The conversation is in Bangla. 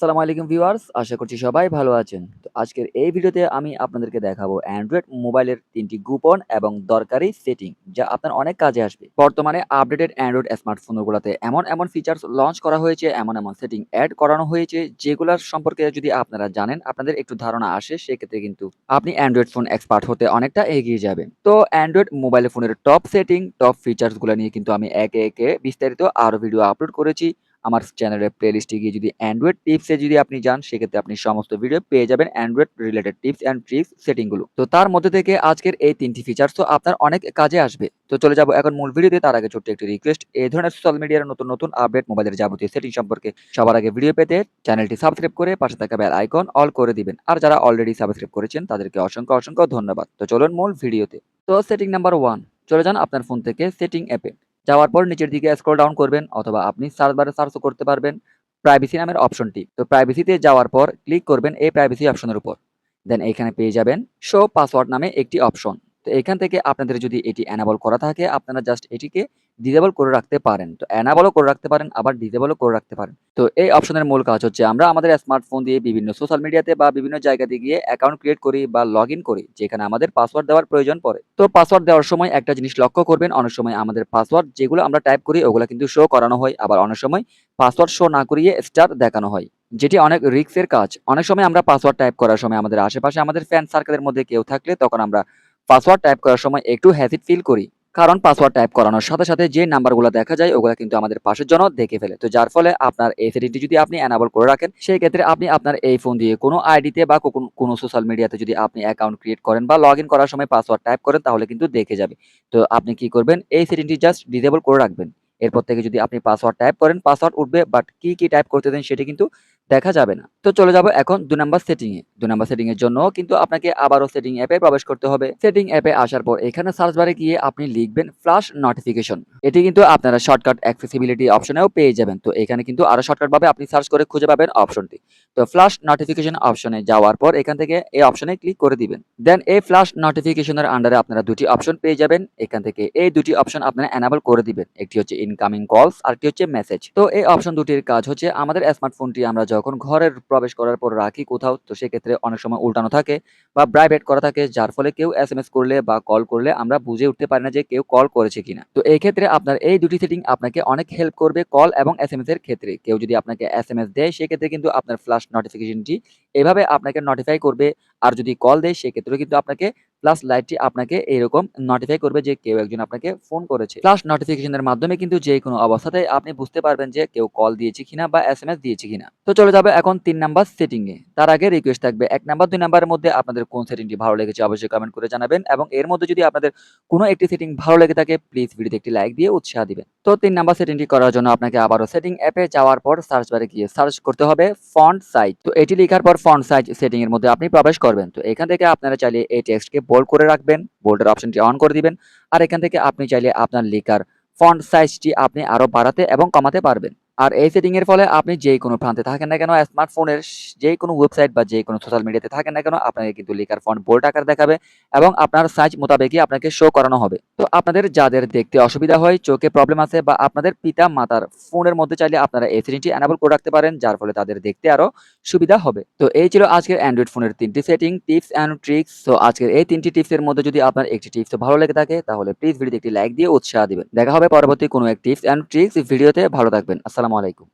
আসসালামু আলাইকুম ভিউয়ার্স, আশা করছি সবাই ভালো আছেন। তো আজকের এই ভিডিওতে আমি আপনাদেরকে দেখাবো অ্যান্ড্রয়েড মোবাইলের তিনটি গোপন এবং দরকারি সেটিং যা আপনার অনেক কাজে আসবে। বর্তমানে আপডেটেড অ্যান্ড্রয়েড স্মার্টফোনগুলোতে এমন এমন ফিচার্স লঞ্চ করা হয়েছে, এমন এমন সেটিং অ্যাড করানো হয়েছে, যেগুলোর সম্পর্কে যদি আপনারা জানেন, আপনাদের একটু ধারণা আসে, সেক্ষেত্রে কিন্তু আপনি অ্যান্ড্রয়েড ফোন এক্সপার্ট হতে অনেকটা এগিয়ে যাবেন। তো অ্যান্ড্রয়েড মোবাইল ফোনের টপ সেটিং টপ ফিচার্সগুলো নিয়ে কিন্তু আমি একে একে বিস্তারিত আরও ভিডিও আপলোড করেছি। আমার চ্যানেলের প্লেলিস্টে গিয়ে যদি অ্যান্ড্রয়েড টিপসে যদি আপনি যান, সেক্ষেত্রে আপনি সমস্ত ভিডিও পেয়ে যাবেন android related tips and tricks সেটিংগুলো তো তার মধ্যে থেকে আজকের এই তিনটি ফিচার্স তো আপনার অনেক কাজে আসবে। তো চলে যাব এখন মূল ভিডিওতে তার আগে ছোট্ট একটি রিকোয়েস্ট এই ধরনের সোশ্যাল মিডিয়ার নতুন নতুন আপডেট মোবাইলের যাবতীয় সেটিং সম্পর্কে সবার আগে ভিডিও পেতে চ্যানেলটি সাবস্ক্রাইব করে পাশে থাকা বেল আইকন অল করে দিবেন। আর যারা অলরেডি সাবস্ক্রাইব করেছেন, তাদেরকে অসংখ্য অসংখ্য ধন্যবাদ। তো চলুন মূল ভিডিওতে তো সেটিং নাম্বার ওয়ান চলে যান আপনার ফোন থেকে সেটিং অ্যাপে যাওয়ার পর নিচের দিকে স্ক্রল ডাউন করবেন অথবা আপনি সার্চ বারে সার্চ করতে পারবেন প্রাইভেসি নামের অপশনটি তো প্রাইভেসিতে যাওয়ার পর ক্লিক করবেন এই প্রাইভেসি অপশনের উপর। দেন এখানে পেয়ে যাবেন শো পাসওয়ার্ড নামে একটি অপশন তো এখান থেকে আপনাদের যদি এটি অ্যানাবল করা থাকে, আপনারা জাস্ট এটিকে ডিজেবল করে রাখতে পারেন। তো অ্যানাবলও করে রাখতে পারেন, আবার ডিজেবলও করে রাখতে পারেন। তো এই অপশনের মূল কাজ হচ্ছে, আমরা আমাদের স্মার্টফোন দিয়ে বিভিন্ন সোশ্যাল মিডিয়াতে বা বিভিন্ন জায়গাতে গিয়ে অ্যাকাউন্ট ক্রিয়েট করি বা লগ করি, যেখানে আমাদের পাসওয়ার্ড দেওয়ার প্রয়োজন পড়ে। তো পাসওয়ার্ড দেওয়ার সময় একটা জিনিস লক্ষ্য করবেন, অনেক সময় আমাদের পাসওয়ার্ড যেগুলো আমরা টাইপ করি, ওগুলো কিন্তু শো করানো হয়, আবার অনেক সময় পাসওয়ার্ড শো না করিয়ে স্টার দেখানো হয়, যেটি অনেক রিস্কের কাজ। অনেক সময় আমরা পাসওয়ার্ড টাইপ করার সময় আমাদের আশেপাশে আমাদের ফ্যান সার্কেলের মধ্যে কেউ থাকলে তখন আমরা পাসওয়ার্ড টাইপ করার সময় একটু হ্যাসিট ফিল করি। কারণ পাসওয়ার্ড টাইপ করানোর সাথে সাথে যে নাম্বারগুলো দেখা যায়, ওগুলো কিন্তু আমাদের পাশের জন্য দেখে ফেলে। তো যার ফলে আপনার এই সেটিংটি যদি আপনি অ্যানাবল করে রাখেন, সেই ক্ষেত্রে আপনি আপনার এই ফোন দিয়ে কোনো আইডিতে বা কোনো- সোশ্যাল মিডিয়াতে যদি আপনি অ্যাকাউন্ট ক্রিয়েট করেন বা লগ করার সময় পাসওয়ার্ড টাইপ করেন, তাহলে কিন্তু দেখে যাবে। তো আপনি কি করবেন? এই সেটিংটি জাস্ট ডিজেবল করে রাখবেন। এরপর থেকে যদি আপনি পাসওয়ার্ড টাইপ করেন পাসওয়ার্ড উঠবে বাট কি কি টাইপ করতে দেন সেটি কিন্তু দেখা যাবে না। তো চলে যাব এখন দু নাম্বার সেটিং এ। দুই নাম্বার সেটিং এর জন্য কিন্তু আপনাকে আবারও সেটিং অ্যাপে প্রবেশ করতে হবে। সেটিং অ্যাপে আসার পর এখানে সার্চ বারে গিয়ে আপনি লিখবেন ফ্লাশ নোটিফিকেশন এটি কিন্তু আপনারা শর্টকাট অ্যাক্সেসিবিলিটি অপশনেও পেয়ে যাবেন। তো এখানে কিন্তু আরও শর্টকাট ভাবে আপনি সার্চ করে খুঁজে পাবেন অপশনটি তো ফ্লাশ নোটিফিকেশন অপশনে যাওয়ার পর এখান থেকে এই অপশনে ক্লিক করে দিবেন। দেন এই ফ্লাশ নোটিফিকেশনের আন্ডারে আপনারা দুটি অপশন পেয়ে যাবেন। এখান থেকে এই দুটি অপশন আপনারা এনাবল করে দিবেন। একটি হচ্ছে ইনকামিং কলস আর একটি হচ্ছে মেসেজ তো এই অপশন দুটির কাজ হচ্ছে আমাদের স্মার্টফোনটি আমরা যখন ঘরের প্রবেশ করার পর রাখি কোথাও, তো সেক্ষেত্রে অনেক সময় উল্টানো থাকে বা প্রাইভেট করা থাকে, যার ফলে কেউ এস করলে বা কল করলে আমরা বুঝে উঠতে পারি না যে কেউ কল করেছে কিনা। তো এই ক্ষেত্রে আপনার এই দুটি সেটিং আপনাকে অনেক হেল্প করবে কল এবং এস এর ক্ষেত্রে। কেউ যদি আপনাকে এস এম এস দেয়, সেক্ষেত্রে কিন্তু আপনার ফ্লাশ নোটিফিকেশনটি এভাবে আপনাকে নোটিফাই করবে। আর যদি কল দেয়, সেক্ষেত্রেও কিন্তু আপনাকে প্লাস লাইটটি আপনাকে এরকম নোটিফাই করবে যে কেউ একজন আপনাকে ফোন করেছে। প্লাস নোটিফিকেশনের মাধ্যমে কিন্তু যে কোনো অবস্থাতে আপনি বুঝতে পারবেন যে কেউ কল দিয়েছে কিনা বা এস এম এস দিয়েছে কিনা। তো চলে যাবে এখন তিন নাম্বার সেটিং এ। তার আগে রিকোয়েস্ট থাকবে। এক নাম্বার দুই নাম্বারের মধ্যে আপনাদের কোন সেটিংটি ভালো লেগেছে অবশ্যই কমেন্ট করে জানাবেন। এবং এর মধ্যে যদি আপনাদের কোনো একটি সেটিং ভালো লেগে থাকে প্লিজ ভিডিওতে একটি লাইক দিয়ে উৎসাহ দিবেন। তো তিন নাম্বার সেটিংটি করার জন্য আপনাকে আবারও সেটিং অ্যাপে যাওয়ার পর সার্চ বারে গিয়ে সার্চ করতে হবে ফন্ট সাইজ তো এটি লেখার পর ফন্ট সাইজ সেটিং এর মধ্যে আপনি প্রবেশ করবেন। তো এখান থেকে আপনারা চাইলে এই টেক্সটকে বোল্ড করে রাখবেন বোল্ডের অপশনটি অন করে দিবেন, আর এখান থেকে আপনি চাইলে আপনার লেখার ফন্ট সাইজটি আপনি আরও বাড়াতে এবং কমাতে পারবেন। আর এই সেটিং এর ফলে আপনি যে কোনো প্রান্তে থাকেন না কেন স্মার্টফোনের যে কোনো ওয়েবসাইট বা যে কোনো সোশ্যাল মিডিয়াতে থাকেন না কেন, আপনাকে কিন্তু লেখার ফন্ট বোল্ড আকার দেখাবে এবং আপনার সাইজ মোতাবেকই আপনাকে শো করানো হবে। তো আপনাদের যাদের দেখতে অসুবিধা হয়, চোখে প্রবলেম আছে বা আপনাদের পিতা মাতার ফোনের মধ্যে চাইলে আপনারা এই সেটিংটি এনাবল করে রাখতে পারেন, যার ফলে তাদের দেখতে আরও সুবিধা হবে। তো এই ছিল আজকের অ্যান্ড্রয়েড ফোনের তিনটি সেটিং টিপস অ্যান্ড ট্রিক্স তো আজকের এই তিনটি টিপসের মধ্যে যদি আপনার একটি টিপস ভালো লেগে থাকে, তাহলে প্লিজ ভিডিওতে একটি লাইক দিয়ে উৎসাহ দিবেন। দেখা হবে পরবর্তী কোনো এক টিপস অ্যান্ড ট্রিক্স ভিডিওতে ভালো থাকবেন। আসসালামু আলাইকুম।